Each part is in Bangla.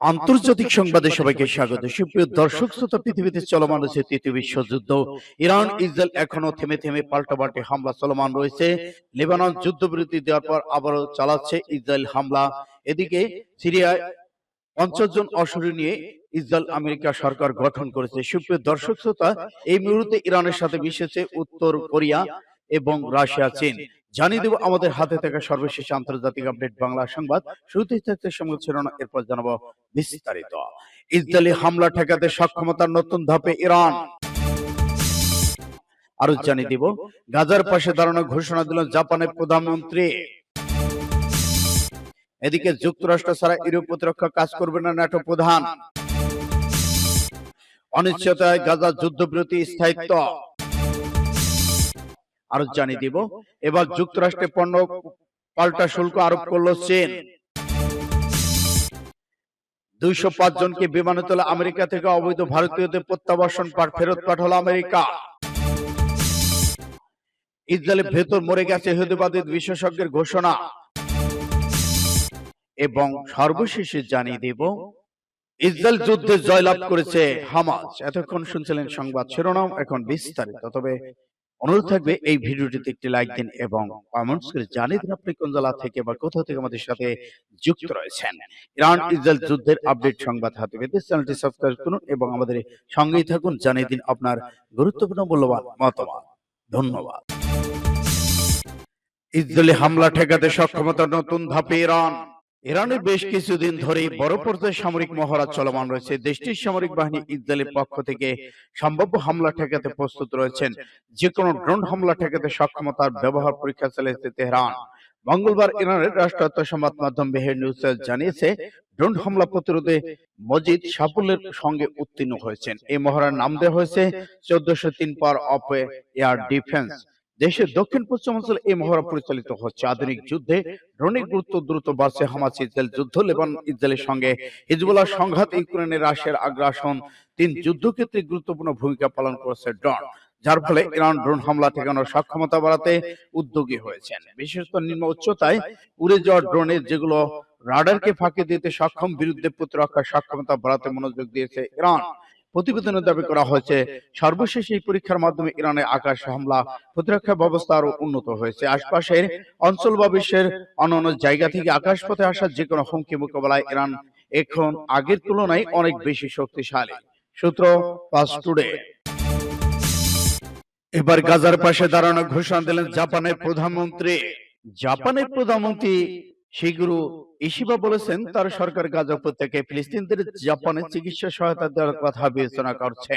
আন্তর্জাতিক সংবাদে সবাইকে স্বাগত। সুপ্রিয় দর্শক শ্রোতা পৃথিবীতে চলমান রয়েছে তৃতীয় বিশ্বযুদ্ধ ইরান ইসরায়েল এখনও থেমে থেমে পাল্টাপাল্টি হামলা চলমান রয়েছে। লেবানন যুদ্ধবিরতি দেওয়ার পর আবারও চালাচ্ছে ইসরায়েল হামলা। এদিকে সিরিয়ায় পঞ্চাশ জন অশরী নিয়ে ইসরায়েল আমেরিকা সরকার গঠন করেছে। সুপ্রিয় দর্শক শ্রোতা এই মুহূর্তে ইরানের সাথে মিশেছে উত্তর কোরিয়া এবং রাশিয়া চীন। জানিয়ে দেব আমাদের হাতে থাকা সর্বশেষ আন্তর্জাতিক আপডেট বাংলা সংবাদ শুরুতেই থাকতে সংবাদ শিরোনাম এরপর জানাব বিস্তারিত। ইসরায়েলি হামলা ঠেকাতে সক্ষমতার নতুন ধাপে ইরান। আরও জানিয়ে দিব গাজার পাশে দাঁড়ানোর ঘোষণা দিল জাপানের প্রধানমন্ত্রী। এদিকে যুক্তরাষ্ট্র ছাড়া ইউরোপ প্রতিরক্ষা কাজ করবে না ন্যাটো প্রধান। অনিশ্চয়তায় গাজা যুদ্ধবিরতি স্থায়িত্ব। আরও জানিয়ে দিব। এবার যুক্তরাষ্ট্রে পণ্য পাল্টা শুল্ক আরোপ করল চীন। দুইশো পাঁচ জনকে বিমানে তোলা আমেরিকা থেকে অবৈধ ভারতীয়দের প্রত্যাবাসন ফেরত পাঠালো আমেরিকা। ইসরায়েলের ভেতর মরে গেছে ইহুদিবাদী বিশেষজ্ঞের ঘোষণা। এবং সর্বশেষে জানিয়ে দেব ইসরায়েল যুদ্ধে জয়লাভ করেছে হামাজ এতক্ষণ শুনছিলেন সংবাদ শিরোনাম এখন বিস্তারিত। তবে অনুরোধ থাকবে এই ভিডিওটিতে একটি লাইক দিন এবং কমেন্টস করে জানিয়ে দিন আপনি কোন জেলা থেকে বা কোথা থেকে আমাদের সাথে যুক্ত রয়েছেন। ইরান ইসরায়েল যুদ্ধের আপডেট সংবাদ হাতে পেতে চ্যানেলটি সাবস্ক্রাইব করুন এবং আমাদের সঙ্গেই থাকুন। জানিয়ে দিন আপনার গুরুত্বপূর্ণ মূল্যবান মতামত। ধন্যবাদ। ইসরায়েলি হামলা ঠেকাতে সক্ষমতার নতুন ধাপে ইরান ইরানের বেশ কিছুদিন ধরেই বড় পর্যায়ে সামরিক মহড়া চলমান রয়েছে। দেশটির সামরিক বাহিনী ইসরায়েলের পক্ষ থেকে সম্ভাব্য হামলা ঠেকাতে প্রস্তুত রয়েছেন যে কোনো ড্রোন হামলা ঠেকাতে সক্ষমতার ব্যবহার পরীক্ষা চালিয়েছে তেহরান। মঙ্গলবার ইরানের রাষ্ট্রায়ত্ত সংবাদ মাধ্যম বেহের নিউজ জানিয়েছে ড্রোন হামলা প্রতিরোধে মজিদ সাফল্যের সঙ্গে উত্তীর্ণ হয়েছেন। এই মহড়ার নাম দেওয়া হয়েছে চোদ্দশো তিন পার অফ এয়ার ডিফেন্স। দেশের দক্ষিণ পশ্চিমাঞ্চলে এই মহড়া পরিচালিত হচ্ছে আধুনিক যুদ্ধে। ড্রোনের গুরুত্ব দ্রুত বাড়ছে হামাস ইসরায়েল যুদ্ধ লেবানন ইসরায়েলের সঙ্গে। হিজবুল্লাহ সংঘাত ইউক্রেনের রাশিয়ার আগ্রাসন তিন যুদ্ধক্ষেত্রে গুরুত্বপূর্ণ ভূমিকা পালন করেছে ড্রোন যার ফলে ইরান ড্রোন হামলা ঠেকানোর সক্ষমতা বাড়াতে উদ্যোগী হয়েছেন। বিশেষত নিম্ন উচ্চতায় উড়ে যাওয়া ড্রোনের যেগুলো রাডারকে ফাঁকি দিতে সক্ষম বিরুদ্ধে প্রতিরক্ষার সক্ষমতা বাড়াতে মনোযোগ দিয়েছে ইরান। প্রতিবেদনে দাবি করা হয়েছে, সর্বশেষ এই পরীক্ষার মাধ্যমে ইরানের আকাশ হামলা, প্রতিরক্ষা ব্যবস্থা আরও উন্নত হয়েছে। আশপাশের অঞ্চল বা বিশ্বের অন্যান্য জায়গা থেকে আকাশপথে আসা যে কোনো হুমকি মোকাবেলায় ইরান এখন আগের তুলনায় অনেক বেশি শক্তিশালী। সূত্র পাস টুডে। এবার গাজার পাশে দাঁড়ানো ঘোষণা দিলেন জাপানের প্রধানমন্ত্রী। জাপানের প্রধানমন্ত্রী শিগুরু ইশিবা বলেছেন তার সরকার গাজা উপত্যকায় ফিলিস্তিনদের জাপানের চিকিৎসা সহায়তা দেওয়ার কথা বিবেচনা করছে।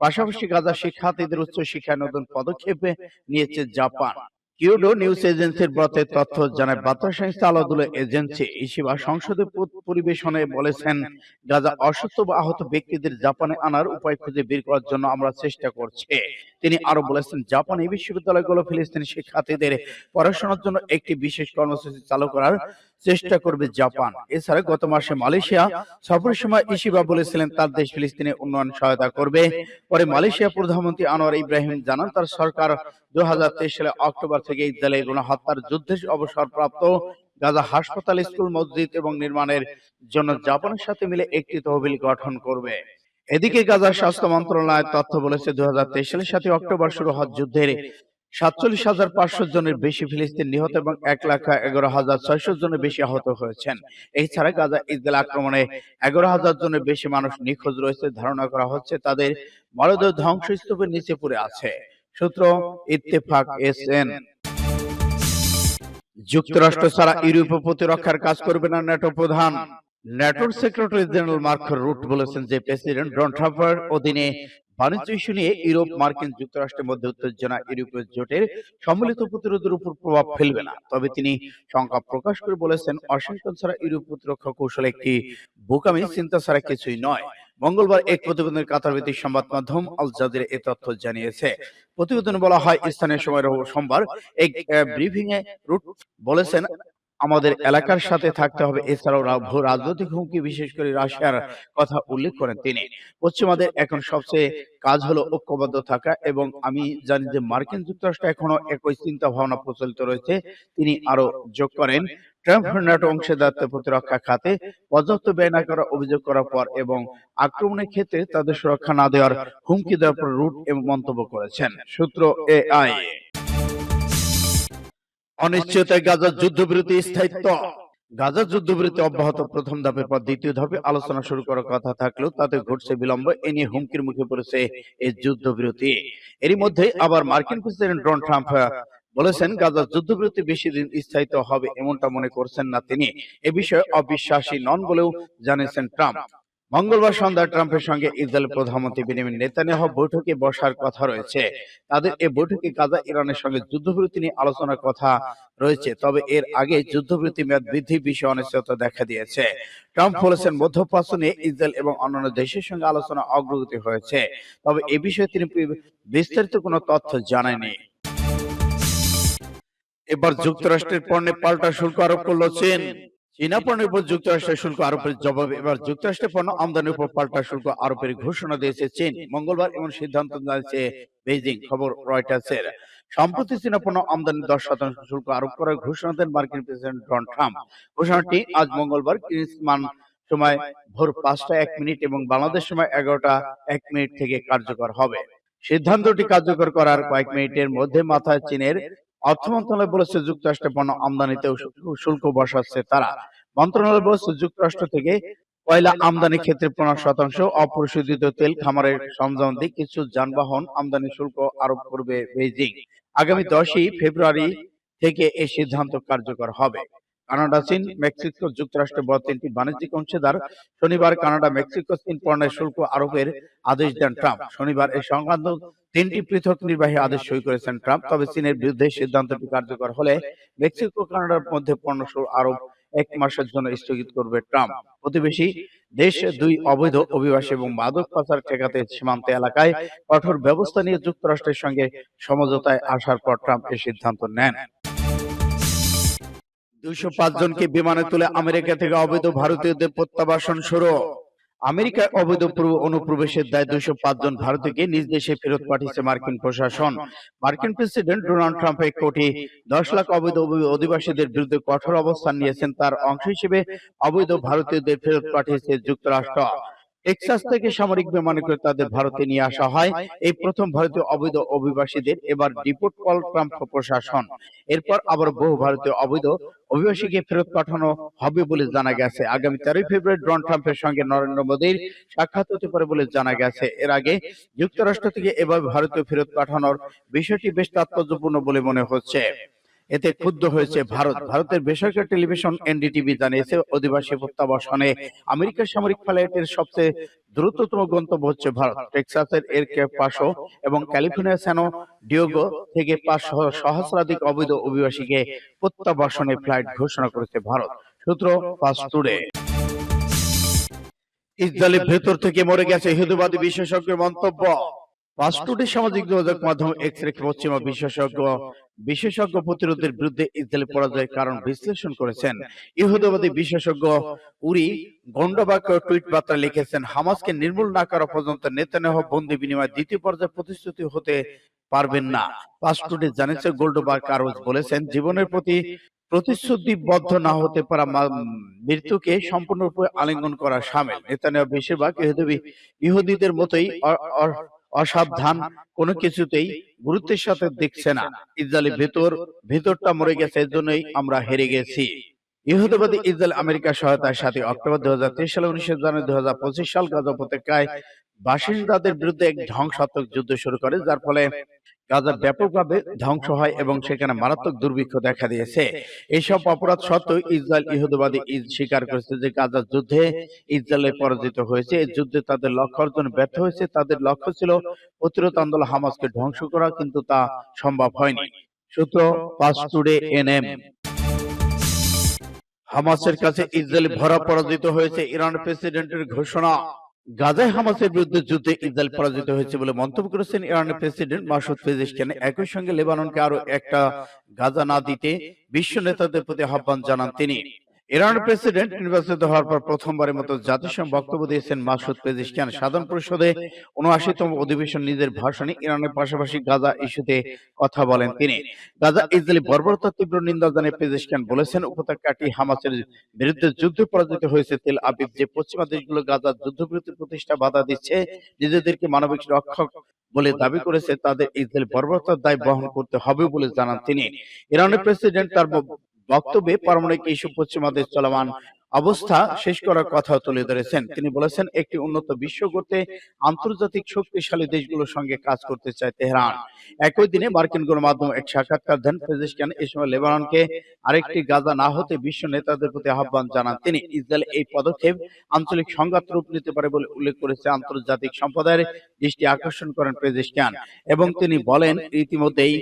পাশাপাশি গাজা শিক্ষার্থীদের উচ্চ শিক্ষায় নতুন পদক্ষেপে নিয়েছে জাপান। কিউডো নিউজ এজেন্সির ব্রতের তথ্য জানায় বার্তা সংস্থা আলাদুল এজেন্সি ইসিবা সংসদে পরিবেশনে বলেছেন গাজা অসুস্থ বা আহত ব্যক্তিদের জাপানে আনার উপায় খুঁজে বের করার জন্য আমরা চেষ্টা করছি। তিনি আরও বলেছেন জাপানি বিশ্ববিদ্যালয়গুলো ফিলিস্তিনি শিক্ষার্থীদের পড়াশোনার জন্য একটি বিশেষ কর্মসূচি চালু করার চেষ্টা করবে জাপান। এছাড়া গত মাসে মালয়েশিয়া সফরের সময় ইসিবা বলেছিলেন তার দেশ ফিলিস্তিনে উন্নয়ন সহায়তা করবে। পরে মালয়েশিয়া প্রধানমন্ত্রী আনোয়ার ইব্রাহিম জানান তার সরকার দুই হাজার তেইশ সালে অক্টোবর থেকে ইসরায়েলে গণহত্যার যুদ্ধে অবসরপ্রাপ্ত গাজা হাসপাতাল স্কুল মসজিদ এবং নির্মাণের জন্য জাপানের সাথে মিলে একটি তহবিল গঠন করবে। এদিকে গাজা স্বাস্থ্য মন্ত্রণালয়ের তথ্য বলেছে দু সালের সাথে অক্টোবর শুরু হওয়া যুদ্ধের সাতচল্লিশ হাজার পাঁচশো জনের বেশি ফিলিস্তিন নিহত এবং এক লাখ এগারো হাজার ছয়শো জনের বেশি আহত হয়েছেন। এছাড়া গাজা ইসরায়েল আক্রমণে এগারো হাজার জনের বেশি মানুষ নিখোঁজ রয়েছে ধারণা করা হচ্ছে তাদের মরদেহ ধ্বংসস্তূপের নিচে পড়ে আছে। সূত্র ইত্তেফাক এস এন যুক্তরাষ্ট্র ছাড়া ইউরোপ প্রতিরক্ষার কাজ করবে না ন্যাটো প্রধান। ন্যাটোর সেক্রেটারি জেনারেল মার্ক রুট বলেছেন যে প্রেসিডেন্ট ডোনাল্ড ট্রাম্পের অধীনে বাণিজ্য ইস্যু নিয়ে ইউরোপ, মার্কিন যুক্তরাষ্ট্রের মধ্যে উত্তেজনা ইউরোপীয় জোটের সম্মিলিত প্রতিরোধের উপর প্রভাব ফেলবে না। তবে তিনি শঙ্কা প্রকাশ করে বলেছেন, ওয়াশিংটন ছাড়া ইউরোপ প্রতিরক্ষা কৌশল একটি বোকামি চিন্তা ছাড়া কিছুই নয়। মঙ্গলবার এক প্রতিবেদনের কাতার ভিত্তিক সংবাদ মাধ্যম আল জাজিরা এ তথ্য জানিয়েছে। প্রতিবেদনে বলা হয়, স্থানীয় সময় সোমবার এক ব্রিফিং এ রুট বলেছেন আমাদের এলাকার সাথে থাকতে হবে। এছাড়াও রাজনৈতিক হুমকি বিশেষ করে রাশিয়ার কথা উল্লেখ করেন তিনি। পশ্চিমাদের এখন সবচেয়ে কাজ হলো ঐক্যবদ্ধ থাকা এবং আমি জানি যে মার্কিন যুক্তরাষ্ট্র এখনও একই চিন্তা ভাবনা প্রচলিত রয়েছে। তিনি আরও যোগ করেন ট্রাম্প ন্যাটো অংশীদারত্ব প্রতিরক্ষা খাতে পর্যাপ্ত ব্যয় না করার অভিযোগ করার পর এবং আক্রমণের ক্ষেত্রে তাদের সুরক্ষা না দেওয়ার হুমকি দেওয়ার পর রুট এবং মন্তব্য করেছেন। সূত্র এআই অনিশ্চয়তায় গাজার যুদ্ধবিরতি স্থায়িত্ব। গাজার যুদ্ধবিরতি অব্যাহত প্রথম ধাপের পর দ্বিতীয় ধাপে আলোচনা শুরু করার কথা থাকলেও তাতে ঘটছে বিলম্ব এ নিয়ে হুমকির মুখে পড়েছে এই যুদ্ধবিরতি। এরই মধ্যে আবার মার্কিন প্রেসিডেন্ট ডোনাল্ড ট্রাম্প বলেছেন গাজার যুদ্ধবিরতি বেশি দিন স্থায়িত হবে এমনটা মনে করছেন না তিনি এ বিষয়ে অবিশ্বাসী নন বলেও জানিয়েছেন ট্রাম্প। মঙ্গলবার সন্ধ্যায় ট্রাম্পের সঙ্গে ইসরায়েল প্রধানমন্ত্রী বেনিয়ামিন নেতানিয়াহু বৈঠকে বসার কথা রয়েছে। তাদের এই বৈঠকে গাজা, ইরানের সঙ্গে যুদ্ধবিরতি নিয়ে আলোচনার কথা রয়েছে, তবে এর আগে যুদ্ধবিরতি মেয়াদ বৃদ্ধি বিষয়ে অনিশ্চয়তা দেখা দিয়েছে। ট্রাম্প বলেছেন, মধ্যপ্রাচ্য নিয়ে ইসরায়েল এবং অন্যান্য দেশের সঙ্গে আলোচনা অগ্রগতি হয়েছে, তবে এ বিষয়ে তিনি বিস্তারিত কোনো তথ্য জানায়নি। এবার যুক্তরাষ্ট্রের পণ্যে পাল্টা শুল্ক আরোপ করল চীন। চীনা পণ্যের উপর যুক্তরাষ্ট্রের শুল্ক আরোপের জবাবে, এবার যুক্তরাষ্ট্রের পণ্য আমদানির উপর পাল্টা শুল্ক আরোপের ঘোষণা দিয়েছে চীন। মঙ্গলবার এমন সিদ্ধান্ত জানিয়েছে বেইজিং, খবর রয়টার্সের। সম্প্রতি চীনা পণ্য আমদানি দশ শতাংশ শুল্ক আরোপ করার ঘোষণা দেন মার্কিন প্রেসিডেন্ট ডোনাল্ড ট্রাম্প। ঘোষণাটি আজ মঙ্গলবার ক্রিসমান সময় ভোর পাঁচটা এক মিনিট এবং বাংলাদেশ সময় এগারোটা এক মিনিট থেকে কার্যকর হবে। সিদ্ধান্তটি কার্যকর করার কয়েক মিনিটের মধ্যে মাথায় চীনের অর্থ মন্ত্রণালয় বলেছে, যুক্তরাষ্ট্রের পণ্য আমদানিতেও শুল্ক বসাচ্ছে তারা। মন্ত্রণালয় বলেছে, যুক্তরাষ্ট্র থেকে কয়লা আমদানির ক্ষেত্রে পনেরো শতাংশ অপরিশোধিত তেল খামারের সরঞ্জাম দিয়ে কিছু যানবাহন আমদানি শুল্ক আরোপ করবে বেইজিং। আগামী দশই ফেব্রুয়ারি থেকে এই সিদ্ধান্ত কার্যকর হবে। কানাডা, চীন, মেক্সিকো যুক্তরাষ্ট্রের বড় তিনটি বাণিজ্যিক অংশীদার। শনিবার কানাডা, মেক্সিকো, চীন পণ্যের শুল্ক আরোপের আদেশ দেন ট্রাম্প। শনিবার এই সংক্রান্ত তিনটি পৃথক নির্বাহী আদেশ সই করেছেন ট্রাম্প। তবে চীনের বিরুদ্ধে সিদ্ধান্তটি কার্যকর হলে মেক্সিকো কানাডার মধ্যে পণ্য আরোপ এক মাসের জন্য স্থগিত করবে ট্রাম্প। প্রতিবেশী দেশ দুই অবৈধ অভিবাসী এবং মাদক পাচার ঠেকাতে সীমান্ত এলাকায় কঠোর ব্যবস্থা নিয়ে যুক্তরাষ্ট্রের সঙ্গে সমঝোতায় আসার পর ট্রাম্প এই সিদ্ধান্ত নেন। দুইশো পাঁচ জনকে বিমানে তুলে আমেরিকা থেকে অবৈধ ভারতীয়দের প্রত্যাবাসন শুরু। আমেরিকায় অবৈধ পূর্ব অনুপ্রবেশের দায় দুইশো পাঁচ জন ভারতীয়কে নিজ দেশে ফেরত পাঠিয়েছে মার্কিন প্রশাসন। মার্কিন প্রেসিডেন্ট ডোনাল্ড ট্রাম্প এক কোটি দশ লাখ অবৈধ অধিবাসীদের বিরুদ্ধে কঠোর অবস্থান নিয়েছেন তার অংশ হিসেবে অবৈধ ভারতীয়দের ফেরত পাঠিয়েছে যুক্তরাষ্ট্র। টেক্সাস থেকে সামরিক বিমানে করে তাদের ভারতে নিয়ে আসা হয়। এই প্রথম ভারতীয় অবৈধ অভিবাসীদের এবার ডিপোর্ট কল ট্রাম্প প্রশাসন এরপর আবার বহু ভারতীয় অবৈধ অভিবাসীকে ফেরত পাঠানো হবে বলে জানা গেছে। আগামী তেরোই ফেব্রুয়ারি ডোনাল্ড ট্রাম্পের সঙ্গে নরেন্দ্র মোদীর সাক্ষাৎ হতে পারে বলে জানা গেছে। এর আগে যুক্তরাষ্ট্র থেকে এভাবে ভারতীয় ফেরত পাঠানোর বিষয়টি বেশ তাৎপর্যপূর্ণ বলে মনে হচ্ছে। এতে ক্ষুব্ধ হয়েছে ভারত। ভারতের বেসরকারি টেলিভিশন এনডিটিভি জানিয়েছে অধিবাসী প্রত্যাবাসনে আমেরিকার সামরিক ফ্লাইটের সবচেয়ে দ্রুততম গন্তব্য হচ্ছে ভারত। টেক্সাসের এর কে পাশো এবং ক্যালিফোর্নিয়া স্যানো ডিওগো থেকে পাঁচ সহস্রাধিক অবৈধ অভিবাসীকে প্রত্যাবাসনে ফ্লাইট ঘোষণা করেছে ভারত। সূত্র ফাস্ট টুডে। ইসরায়েলের ভেতর থেকে মরে গেছে হিন্দুবাদী বিশেষজ্ঞের মন্তব্য। ফাস্ট সামাজিক যোগাযোগ মাধ্যম এক্স রে পশ্চিমা বিশেষজ্ঞ বিশেষজ্ঞ প্রতিরোধের বিরুদ্ধে ইসরায়েলের পরাজয়ের কারণ বিশ্লেষণ করেছেন। ইহুদিবাদী বিশেষজ্ঞ উরি গন্ডবাক্য টুইট বার্তা লিখেছেন, হামাসকে নির্মূল না করা পর্যন্ত নেতানেহ বন্দি বিনিময় দ্বিতীয় পর্যায়ে প্রতিশ্রুতি হতে পারবেন না। টুডে জানিয়েছে গোল্ডবার্গ কারোজ বলেছেন, জীবনের প্রতি প্রতিশ্রুতিবদ্ধ না হতে পারা মৃত্যুকে সম্পূর্ণরূপে আলিঙ্গন করা সামিল। নেতানিয়াহু বেশিরভাগ ইহুদি, ইহুদিদের মতোই অসাবধান কোনো কিছুতেই গুরুত্বের সাথে দেখছে না। ইসরায়েলের ভেতর ভেতরটা মরে গেছে এজন্যই আমরা হেরে গেছি। ইহুদবাদী ইসরায়েল আমেরিকার সহায়তার সাথে অক্টোবর দু হাজার তেইশ সালে উনিশে জানুয়ারি দু হাজার পঁচিশ সাল গাজা উপত্যকায় বাসিন্দাদের বিরুদ্ধে এক ধ্বংসাত্মক যুদ্ধ শুরু করে যার ফলে গাজা ব্যাপকভাবে ধ্বংস হয় এবং সেখানে মারাত্মক দুর্ভিক্ষ দেখা দিয়েছে। এইসব অপরাধ সত্ত্বেও ইসরায়েল ইহুদিবাদী স্বীকার করেছে যে গাজার যুদ্ধে ইসরায়েলে পরাজিত হয়েছে। এই যুদ্ধে তাদের লক্ষ্য অর্জন ব্যর্থ হয়েছে। তাদের লক্ষ্য ছিল প্রতিরোধ আন্দোলন হামাসকে ধ্বংস করা কিন্তু তা সম্ভব হয়নি। সূত্র পাস টুডে এনএম হামাসের কাছে ইসরায়েল ভরা পরাজিত হয়েছে ইরান প্রেসিডেন্টের ঘোষণা। গাজায় হামাসের বিরুদ্ধে যুদ্ধে ইসরায়েল পরাজিত হয়েছে বলে মন্তব্য করেছেন ইরানের প্রেসিডেন্ট মাসুদ পেজেশকিয়ান একই সঙ্গে লেবাননকে আরও একটা গাজা না দিতে বিশ্ব নেতাদের প্রতি আহ্বান জানান তিনি। ইরানের প্রেসিডেন্ট নির্বাচিত হওয়ার পর প্রথমবারের মতো জাতিসংঘ বক্তব্য দিয়েছেন মাসুদ পেজিশকিয়ান সাধারণ পরিষদে। উনআশিতম অধিবেশন নিজের ভাষণে ইরানের পাশাপাশি গাজা ইস্যুতে কথা বলেন তিনি। গাজা ইসরায়েলি বর্বরতার তীব্র নিন্দা জানিয়ে পেজিশকিয়ান বলেছেন, উপত্যকাটি হামাসের বিরুদ্ধে যুদ্ধে পরাজিত হয়েছে তেল আবিব। যে পশ্চিমা দেশগুলো গাজার যুদ্ধবিরতি প্রতিষ্ঠা বাধা দিচ্ছে, নিজেদেরকে মানবিক রক্ষক বলে দাবি করেছে, তাদের ইসরায়েল বর্বরতার দায় বহন করতে হবে বলে জানান তিনি। ইরানের প্রেসিডেন্ট তার বক্তব্যে পারমাণবিক ইস্যু পশ্চিমাদের চলমান অবস্থা শেষ করার কথা তুলে ধরেছেন। তিনি বলেছেন, একটি উন্নত বিশ্ব করতে আন্তর্জাতিক শক্তিশালী দেশগুলোর সঙ্গে কাজ করতে চায় তেহরান। একই দিনে মার্কিন গণমাধ্যম এক সাক্ষাৎকার দেন পেজিশকিয়ান এই সময় লেবাননকে আরেকটি গাজা না হতে বিশ্ব নেতাদের প্রতি আহ্বান জানান তিনি। ইসরায়েল এই পদক্ষেপ আঞ্চলিক সংঘাত রূপ নিতে পারে বলে উল্লেখ করেছে আন্তর্জাতিক সম্প্রদায়ের দৃষ্টি আকর্ষণ করেন পেজিশকিয়ান এবং তিনি বলেন, ইতিমধ্যেই